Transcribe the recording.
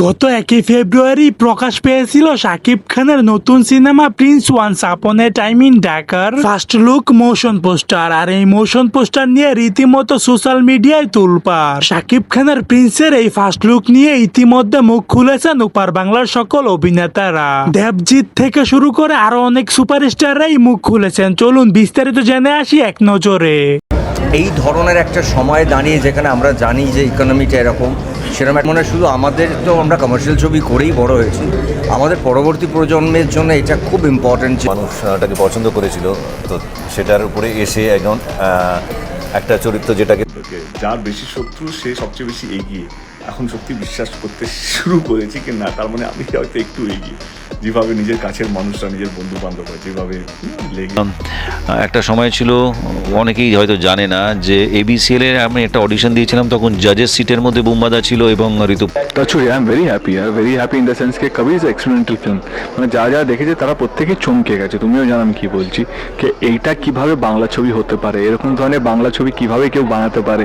গত একই ফেব্রুয়ারি প্রকাশ পেয়েছিল শাকিব খানের নতুন cinema Prince once upon a time in ঢাকার ফার্স্ট লুক মোশন পোস্টার আর এই মোশন পোস্টার নিয়ে রীতিমতো সোশ্যাল মিডিয়ায় তুলপার শাকিব খানের প্রিন্সের এই ফার্স্ট লুক নিয়ে ইতিমধ্যে মুখ খুলেছেন উপার বাংলার সকল অভিনেতারা। দেবজিৎ থেকে শুরু করে আরও অনেক সুপারস্টাররাই মুখ খুলেছেন। চলুন বিস্তারিত জেনে আসি এক নজরে। এই ধরনের একটা সময় দাঁড়িয়ে যেখানে আমরা জানি যে ইকোনমিটা এরকম। সেরকম এক- মানে শুধু আমাদের তো আমরা কমার্শিয়াল ছবি করেই বড় হয়েছি। আমাদের পরবর্তী প্রজন্মের জন্য এটা খুব ইম্পর্টেন্ট মানুষ এটাকে পছন্দ করেছিল। তো সেটার উপরে এসে একজন একটা চরিত্র যেটাকে যার বেশি শত্রু সে সবচেয়ে বেশি এগিয়ে। এখন সত্যি বিশ্বাস করতে শুরু করেছি কি না তার মানে আমি হয়তো একটু এগিয়ে। যেভাবে নিজের কাছের মানুষরা নিজের বন্ধু বান্ধবরা যেভাবে একটা সময় ছিল অনেকেই হয়তো জানে না যে এবিসিএল এর আমি একটা অডিশন দিয়েছিলাম তখন জাজেস সিটের মধ্যে বুম্বাদা ছিল এবং ঋতু টাচুরি I am very happy R very happy in the sense কে কবি ইজ এক্সপেরিমেন্টাল ফিল্ম মানে যা যা দেখেছে তারা প্রত্যেকেই চমকে গেছে। তুমিও জানো আমি কি বলছি যে এইটা কীভাবে বাংলা ছবি হতে পারে এরকম ধরনের বাংলা ছবি কীভাবে কেউ বানাতে পারে।